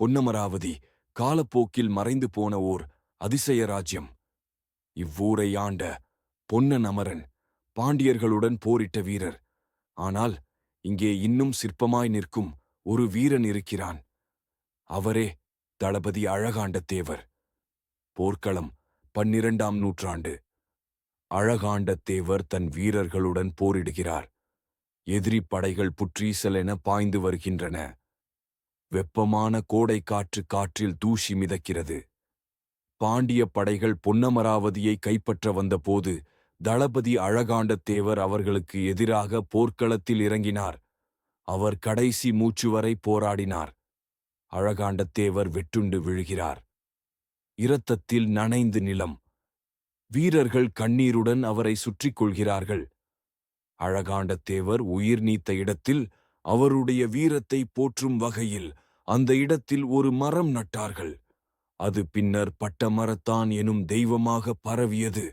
பொன்னமராவதி காலப்போக்கில் மறைந்து போன ஓர் அதிசய ராஜ்யம். இவ்வூரை ஆண்ட பொன்னன் அமரன் பாண்டியர்களுடன் போரிட்ட வீரர். ஆனால் இங்கே இன்னும் சிற்பமாய் நிற்கும் ஒரு வீரன் இருக்கிறான். அவரே தளபதி அழகாண்டத்தேவர் போர்க்களம் பன்னிரண்டாம் நூற்றாண்டு. அழகாண்டத்தேவர் தன் வீரர்களுடன் போரிடுகிறார். எதிரி படைகள் புற்றீசலென பாய்ந்து வருகின்றன. வெப்பமான கோடை காற்று காற்றில் தூஷி மிதக்கிறது. பாண்டிய படைகள் பொன்னமராவதியை கைப்பற்ற வந்தபோது தளபதி அழகாண்டத்தேவர் அவர்களுக்கு எதிராக போர்க்களத்தில் இறங்கினார். அவர் கடைசி மூச்சு வரை போராடினார். அழகாண்டத்தேவர் வெட்டுண்டு விழுகிறார். இரத்தத்தில் நனைந்து நிலம். வீரர்கள் கண்ணீருடன் அவரை சுற்றிக் கொள்கிறார்கள். அழகாண்டத்தேவர் உயிர் நீத்த இடத்தில் அவருடைய வீரத்தை போற்றும் வகையில் அந்த இடத்தில் ஒரு மரம் நட்டார்கள். அது பின்னர் பட்டமரத்தான் எனும் தெய்வமாக பரவியது.